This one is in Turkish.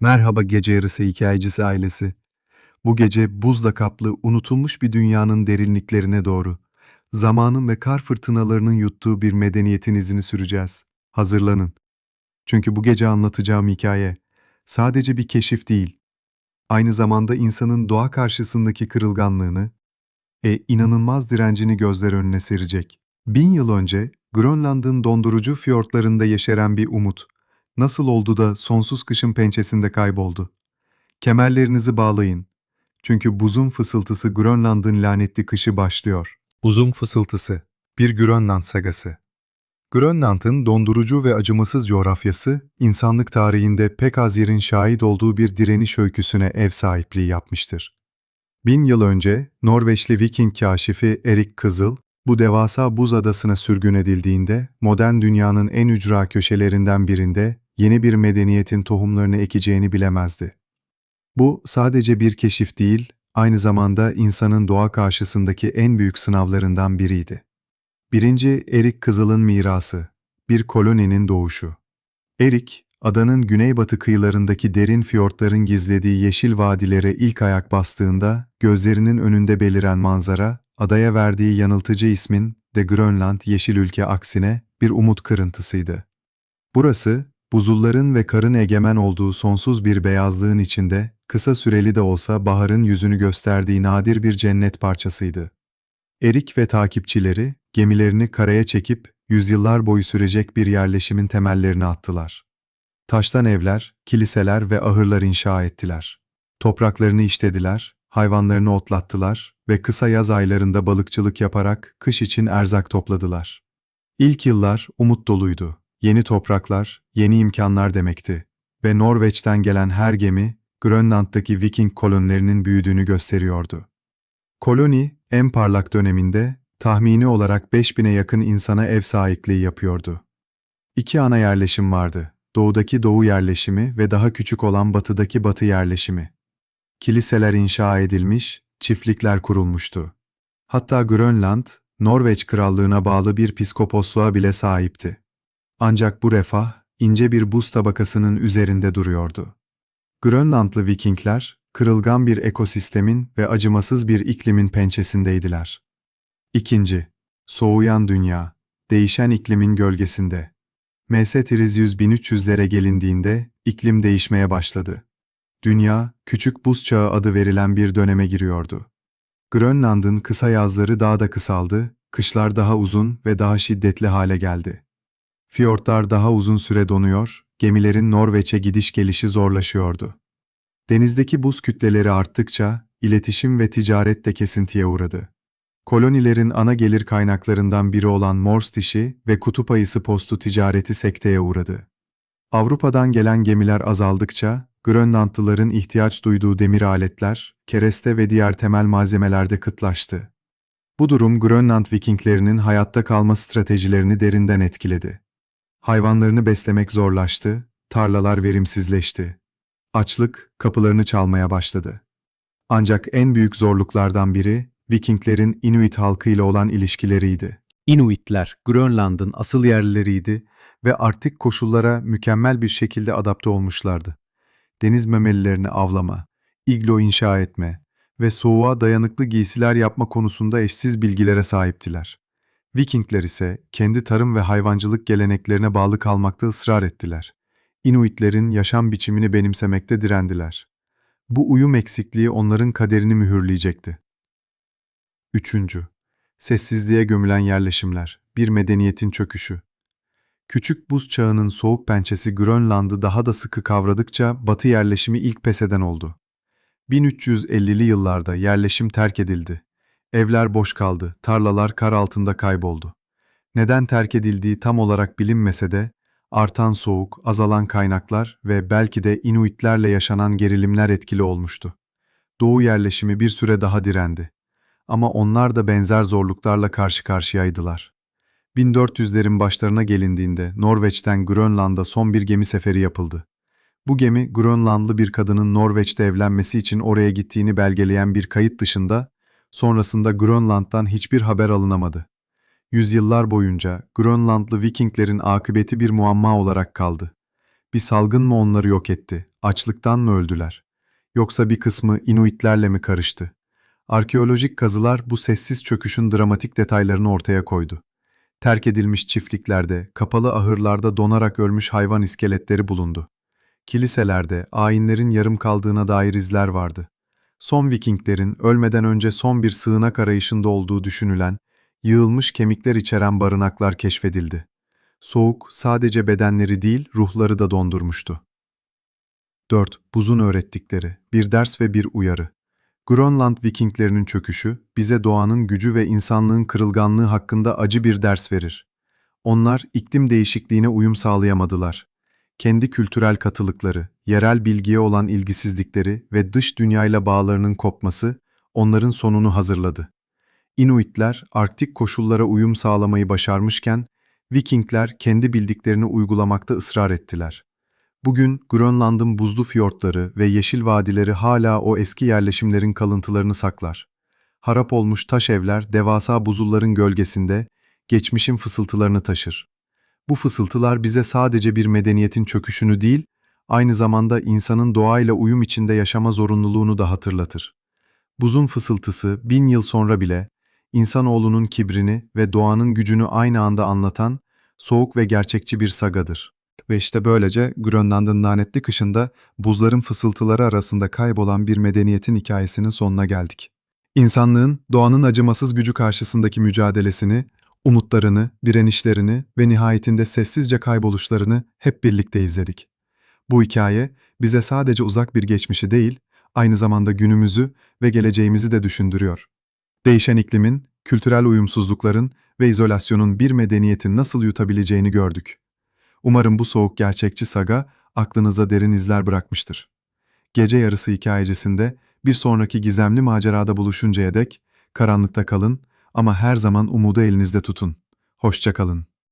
Merhaba gece yarısı hikayecisi ailesi. Bu gece buzla kaplı unutulmuş bir dünyanın derinliklerine doğru, zamanın ve kar fırtınalarının yuttuğu bir medeniyetin izini süreceğiz. Hazırlanın. Çünkü bu gece anlatacağım hikaye sadece bir keşif değil, aynı zamanda insanın doğa karşısındaki kırılganlığını e inanılmaz direncini gözler önüne serecek. Bin yıl önce Grönland'ın dondurucu fiyortlarında yeşeren bir umut, nasıl oldu da sonsuz kışın pençesinde kayboldu? Kemerlerinizi bağlayın. Çünkü buzun fısıltısı Grönland'ın lanetli kışı başlıyor. Buzun fısıltısı, bir Grönland sagası. Grönland'ın dondurucu ve acımasız coğrafyası, insanlık tarihinde pek az yerin şahit olduğu bir direniş öyküsüne ev sahipliği yapmıştır. Bin yıl önce Norveçli Viking kaşifi Erik Kızıl, bu devasa buz adasına sürgün edildiğinde modern dünyanın en ücra köşelerinden birinde yeni bir medeniyetin tohumlarını ekeceğini bilemezdi. Bu sadece bir keşif değil, aynı zamanda insanın doğa karşısındaki en büyük sınavlarından biriydi. Birinci Erik Kızıl'ın mirası, bir koloninin doğuşu. Erik, adanın güneybatı kıyılarındaki derin fiyortların gizlediği yeşil vadilere ilk ayak bastığında gözlerinin önünde beliren manzara, adaya verdiği yanıltıcı ismin de Grönland yeşil ülke aksine bir umut kırıntısıydı. Burası, buzulların ve karın egemen olduğu sonsuz bir beyazlığın içinde, kısa süreli de olsa baharın yüzünü gösterdiği nadir bir cennet parçasıydı. Erik ve takipçileri, gemilerini karaya çekip, yüzyıllar boyu sürecek bir yerleşimin temellerini attılar. Taştan evler, kiliseler ve ahırlar inşa ettiler. Topraklarını işlediler, hayvanlarını otlattılar ve kısa yaz aylarında balıkçılık yaparak kış için erzak topladılar. İlk yıllar umut doluydu. Yeni topraklar, yeni imkanlar demekti ve Norveç'ten gelen her gemi, Grönland'daki Viking kolonilerinin büyüdüğünü gösteriyordu. Koloni, en parlak döneminde, tahmini olarak 5000'e yakın insana ev sahipliği yapıyordu. İki ana yerleşim vardı, doğudaki doğu yerleşimi ve daha küçük olan batıdaki batı yerleşimi. Kiliseler inşa edilmiş, çiftlikler kurulmuştu. Hatta Grönland, Norveç krallığına bağlı bir piskoposluğa bile sahipti. Ancak bu refah, ince bir buz tabakasının üzerinde duruyordu. Grönlandlı Vikingler, kırılgan bir ekosistemin ve acımasız bir iklimin pençesindeydiler. İkinci, soğuyan dünya, değişen iklimin gölgesinde. MS Tirizyüz 1300'lere gelindiğinde iklim değişmeye başladı. Dünya, küçük buz çağı adı verilen bir döneme giriyordu. Grönland'ın kısa yazları daha da kısaldı, kışlar daha uzun ve daha şiddetli hale geldi. Fiyortlar daha uzun süre donuyor, gemilerin Norveç'e gidiş gelişi zorlaşıyordu. Denizdeki buz kütleleri arttıkça iletişim ve ticaret de kesintiye uğradı. Kolonilerin ana gelir kaynaklarından biri olan Morse dişi ve kutup ayısı postu ticareti sekteye uğradı. Avrupa'dan gelen gemiler azaldıkça Grönlandlıların ihtiyaç duyduğu demir aletler, kereste ve diğer temel malzemelerde kıtlaştı. Bu durum Grönland Vikinglerinin hayatta kalma stratejilerini derinden etkiledi. Hayvanlarını beslemek zorlaştı, tarlalar verimsizleşti. Açlık kapılarını çalmaya başladı. Ancak en büyük zorluklardan biri Vikinglerin Inuit halkıyla olan ilişkileriydi. Inuitler Grönland'ın asıl yerlileriydi ve artık koşullara mükemmel bir şekilde adapte olmuşlardı. Deniz memelilerini avlama, iglo inşa etme ve soğuğa dayanıklı giysiler yapma konusunda eşsiz bilgilere sahiptiler. Vikingler ise kendi tarım ve hayvancılık geleneklerine bağlı kalmakta ısrar ettiler. Inuitlerin yaşam biçimini benimsemekte direndiler. Bu uyum eksikliği onların kaderini mühürleyecekti. Üçüncü, sessizliğe gömülen yerleşimler, bir medeniyetin çöküşü. Küçük buz çağının soğuk pençesi Grönland'ı daha da sıkı kavradıkça batı yerleşimi ilk pes eden oldu. 1350'li yıllarda yerleşim terk edildi. Evler boş kaldı, tarlalar kar altında kayboldu. Neden terk edildiği tam olarak bilinmese de, artan soğuk, azalan kaynaklar ve belki de Inuitlerle yaşanan gerilimler etkili olmuştu. Doğu yerleşimi bir süre daha direndi. Ama onlar da benzer zorluklarla karşı karşıyaydılar. 1400'lerin başlarına gelindiğinde Norveç'ten Grönland'a son bir gemi seferi yapıldı. Bu gemi Grönlandlı bir kadının Norveç'te evlenmesi için oraya gittiğini belgeleyen bir kayıt dışında sonrasında Grönland'dan hiçbir haber alınamadı. Yüzyıllar boyunca Grönlandlı Vikinglerin akıbeti bir muamma olarak kaldı. Bir salgın mı onları yok etti? Açlıktan mı öldüler? Yoksa bir kısmı Inuitlerle mi karıştı? Arkeolojik kazılar bu sessiz çöküşün dramatik detaylarını ortaya koydu. Terk edilmiş çiftliklerde, kapalı ahırlarda donarak ölmüş hayvan iskeletleri bulundu. Kiliselerde ayinlerin yarım kaldığına dair izler vardı. Son Vikinglerin ölmeden önce son bir sığınak arayışında olduğu düşünülen, yığılmış kemikler içeren barınaklar keşfedildi. Soğuk sadece bedenleri değil, ruhları da dondurmuştu. 4. Buzun öğrettikleri, bir ders ve bir uyarı. Grönland Vikinglerinin çöküşü, bize doğanın gücü ve insanlığın kırılganlığı hakkında acı bir ders verir. Onlar iklim değişikliğine uyum sağlayamadılar. Kendi kültürel katılıkları, yerel bilgiye olan ilgisizlikleri ve dış dünyayla bağlarının kopması onların sonunu hazırladı. Inuitler Arktik koşullara uyum sağlamayı başarmışken, Vikingler kendi bildiklerini uygulamakta ısrar ettiler. Bugün Grönland'ın buzlu fiyortları ve yeşil vadileri hala o eski yerleşimlerin kalıntılarını saklar. Harap olmuş taş evler devasa buzulların gölgesinde geçmişin fısıltılarını taşır. Bu fısıltılar bize sadece bir medeniyetin çöküşünü değil, aynı zamanda insanın doğayla uyum içinde yaşama zorunluluğunu da hatırlatır. Buzun fısıltısı bin yıl sonra bile insanoğlunun kibrini ve doğanın gücünü aynı anda anlatan soğuk ve gerçekçi bir sagadır. Ve işte böylece Grönland'ın lanetli kışında buzların fısıltıları arasında kaybolan bir medeniyetin hikayesinin sonuna geldik. İnsanlığın doğanın acımasız gücü karşısındaki mücadelesini, umutlarını, direnişlerini ve nihayetinde sessizce kayboluşlarını hep birlikte izledik. Bu hikaye bize sadece uzak bir geçmişi değil, aynı zamanda günümüzü ve geleceğimizi de düşündürüyor. Değişen iklimin, kültürel uyumsuzlukların ve izolasyonun bir medeniyetin nasıl yutabileceğini gördük. Umarım bu soğuk gerçekçi saga aklınıza derin izler bırakmıştır. Gece yarısı hikayecisinde bir sonraki gizemli macerada buluşuncaya dek karanlıkta kalın ama her zaman umudu elinizde tutun. Hoşça kalın.